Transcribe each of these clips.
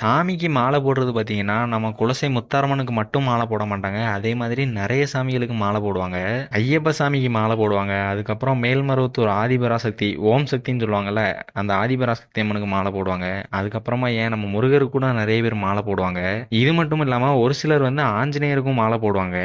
சாமிக்கு மாலை போடுறது பார்த்தீங்கன்னா நம்ம குலசை முத்தாரம்மனுக்கு மட்டும் மாலை போட மாட்டாங்க. அதே மாதிரி நிறைய சாமிகளுக்கு மாலை போடுவாங்க. ஐயப்ப சாமிக்கு மாலை போடுவாங்க. அதுக்கப்புறம் மேல்மருவத்தூர் ஆதிபராசக்தி ஓம் சக்தின்னு சொல்லுவாங்கல்ல அந்த ஆதிபராசக்தி அம்மனுக்கு மாலை போடுவாங்க. அதுக்கப்புறமா ஏன் நம்ம முருகருக்கு கூட நிறைய பேர் மாலை போடுவாங்க. இது மட்டும் இல்லாம ஒரு சிலர் வந்து ஆஞ்சநேயருக்கும் மாலை போடுவாங்க.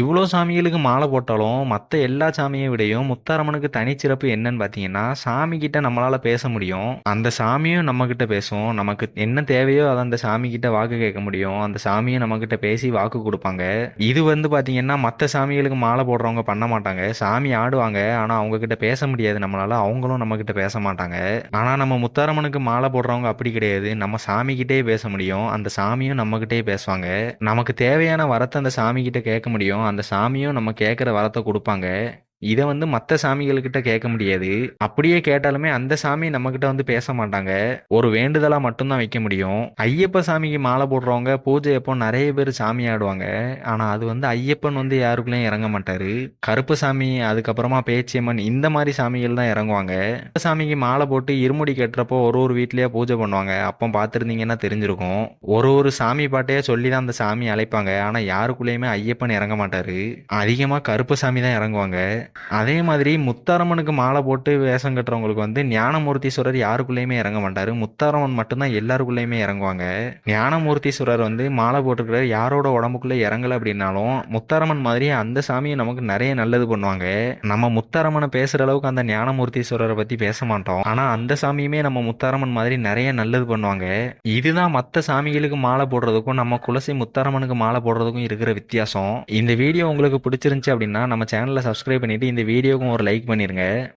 இவ்வளோ சாமிகளுக்கு மாலை போட்டாலும் மற்ற எல்லா சாமியை விடையும் முத்தாரம்மனுக்கு தனிச்சிறப்பு என்னன்னு பார்த்தீங்கன்னா சாமி கிட்ட நம்மளால பேச முடியும். அந்த சாமியும் நம்ம கிட்ட பேசும். நமக்கு என்ன தேவையோ அதை அந்த சாமி கிட்ட வாக்கு கேட்க முடியும். அந்த சாமியும் நம்ம கிட்ட பேசி வாக்கு கொடுப்பாங்க. இது வந்து பாத்தீங்கன்னா மற்ற சாமிகளுக்கு மாலை போடுறவங்க பண்ண மாட்டாங்க. சாமி ஆடுவாங்க. ஆனா அவங்க கிட்ட பேச முடியாது. நம்மளால அவங்களும் நம்ம கிட்ட பேச மாட்டாங்க. ஆனா நம்ம முத்தாரம்மனுக்கு மாலை போடுறவங்க அப்படி கிடையாது. நம்ம சாமி கிட்டே பேச முடியும். அந்த சாமியும் நம்ம கிட்டே பேசுவாங்க. நமக்கு தேவையான வரத்தை அந்த சாமி கிட்ட கேட்க முடியும். அந்த சாமியும் நம்ம கேட்குற வரத்தை கொடுப்பாங்க. இதை வந்து மற்ற சாமிகள்கிட்ட கேட்க முடியாது. அப்படியே கேட்டாலுமே அந்த சாமி நம்மக்கிட்ட வந்து பேச மாட்டாங்க. ஒரு வேண்டுதலாக மட்டும்தான் வைக்க முடியும். ஐயப்ப சாமிக்கு மாலை போடுறவங்க பூஜை அப்போ நிறைய பேர் சாமி ஆடுவாங்க. ஆனால் அது வந்து ஐயப்பன் வந்து யாருக்குள்ளேயும் இறங்க மாட்டாரு. கருப்பு சாமி அதுக்கப்புறமா பேச்சியம்மன் இந்த மாதிரி சாமிகள் தான் இறங்குவாங்க. சாமிக்கு மாலை போட்டு இருமுடி கட்டுறப்போ ஒரு ஒரு வீட்லயே பூஜை பண்ணுவாங்க. அப்போ பார்த்துருந்தீங்கன்னா தெரிஞ்சிருக்கும். ஒரு ஒரு சாமி பாட்டையே சொல்லி தான் அந்த சாமி அழைப்பாங்க. ஆனால் யாருக்குள்ளேயுமே ஐயப்பன் இறங்க மாட்டாரு. அதிகமாக கருப்பு சாமி தான் இறங்குவாங்க. அதே மாதிரி முத்தாரம்மனுக்கு மாலை போட்டு வேஷம் கட்டுறவங்களுக்கு வந்து ஞானமூர்த்தீஸ்வரர் யாருக்குள்ளேயுமே இறங்க மாட்டாரு. முத்தாரம்மன் மட்டும்தான் எல்லாருக்குள்ளேயுமே இறங்குவாங்க. ஞானமூர்த்தீஸ்வரர் வந்து மாலை போட்டுக்கிற யாரோட உடம்புக்குள்ள இறங்கல அப்படின்னாலும் முத்தாரம்மன் மாதிரி அந்த சாமியை நமக்கு நிறைய நல்லது பண்ணுவாங்க. நம்ம முத்தாரம்மனை பேசுற அளவுக்கு அந்த ஞானமூர்த்தீஸ்வரரை பத்தி பேச மாட்டோம். ஆனா அந்த சாமியுமே நம்ம முத்தாரம்மன் மாதிரி நிறைய நல்லது பண்ணுவாங்க. இதுதான் மற்ற சாமிகளுக்கு மாலை போடுறதுக்கும் நம்ம குலசை முத்தாரம்மனுக்கு மாலை போடுறதுக்கும் இருக்கிற வித்தியாசம். இந்த வீடியோ உங்களுக்கு பிடிச்சிருந்துச்சு அப்படின்னா நம்ம சேனலை சப்ஸ்கிரைப் பண்ணிட்டு இந்த வீடியோக்கும் ஒரு லைக் பண்ணிருங்க.